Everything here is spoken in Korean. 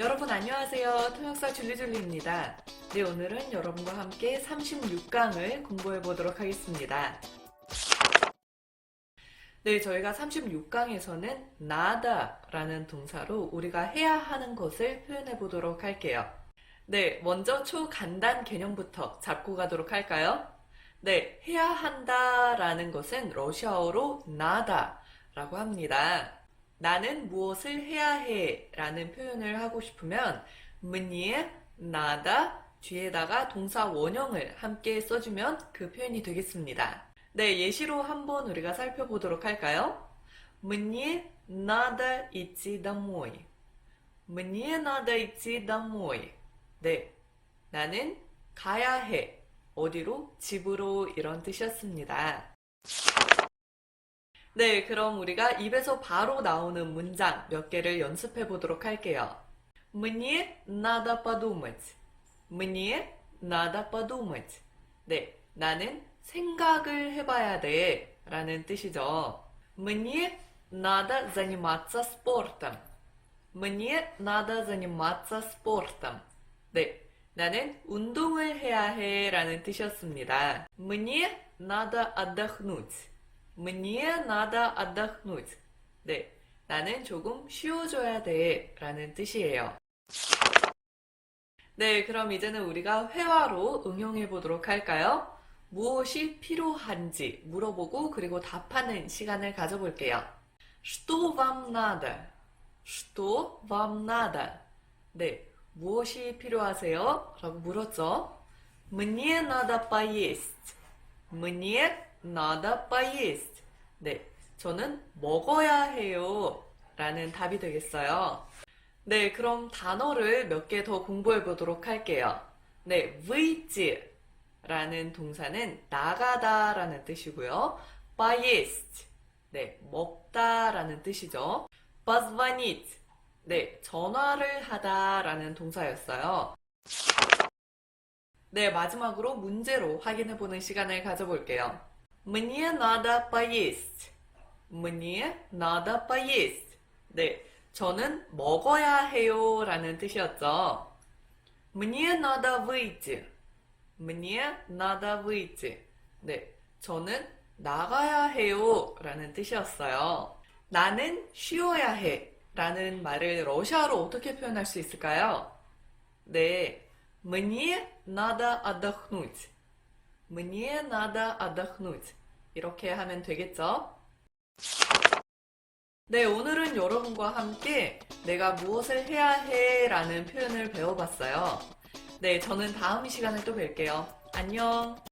여러분 안녕하세요. 통역사 줄리줄리입니다. 네, 오늘은 여러분과 함께 36강을 공부해 보도록 하겠습니다. 네, 저희가 36강에서는 나다라는 동사로 우리가 해야 하는 것을 표현해 보도록 할게요. 네, 먼저 초간단 개념부터 잡고 가도록 할까요? 네, 해야 한다라는 것은 러시아어로 나다라고 합니다. 나는 무엇을 해야 해 라는 표현을 하고 싶으면 мне надо 뒤에다가 동사 원형을 함께 써주면 그 표현이 되겠습니다. 네, 예시로 한번 우리가 살펴보도록 할까요? мне надо идти домой. мне надо идти домой. 네, 나는 가야 해. 어디로? 집으로 이런 뜻이었습니다. 네, 그럼 우리가 입에서 바로 나오는 문장 몇 개를 연습해 보도록 할게요. Мне надо подумать. Мне надо подумать. 네, 나는 생각을 해봐야 돼. 라는 뜻이죠. Мне надо заниматься спортом. Мне надо заниматься спортом. 네, 나는 운동을 해야 해. 라는 뜻이었습니다. Мне надо отдохнуть. Мне надо отдохнуть. 네, 나는 조금 쉬어줘야 돼. 라는 뜻이에요. 네, 그럼 이제는 우리가 회화로 응용해 보도록 할까요? 무엇이 필요한지 물어보고 그리고 답하는 시간을 가져볼게요. Что вам надо? Что вам надо? 네, 무엇이 필요하세요? 라고 물었죠. Мне надо поесть. Мне надо поесть. 네, 저는 먹어야 해요. 라는 답이 되겠어요. 네, 그럼 단어를 몇 개 더 공부해 보도록 할게요. 네, выйти 라는 동사는 나가다 라는 뜻이고요. поесть. 네, 먹다 라는 뜻이죠. позвонить. 네, 전화를 하다 라는 동사였어요. 네, 마지막으로 문제로 확인해 보는 시간을 가져볼게요. Мне надо поесть. Мне надо поесть. 네, 저는 먹어야 해요 라는 뜻이었죠. Мне надо выйти. Мне надо выйти. 네, 저는 나가야 해요 라는 뜻이었어요. 나는 쉬어야 해 라는 말을 러시아로 어떻게 표현할 수 있을까요? 네, мне надо отдохнуть. Мне надо отдохнуть. 이렇게 하면 되겠죠? 네, 오늘은 여러분과 함께 내가 무엇을 해야 해 라는 표현을 배워봤어요. 네, 저는 다음 시간에 또 뵐게요. 안녕!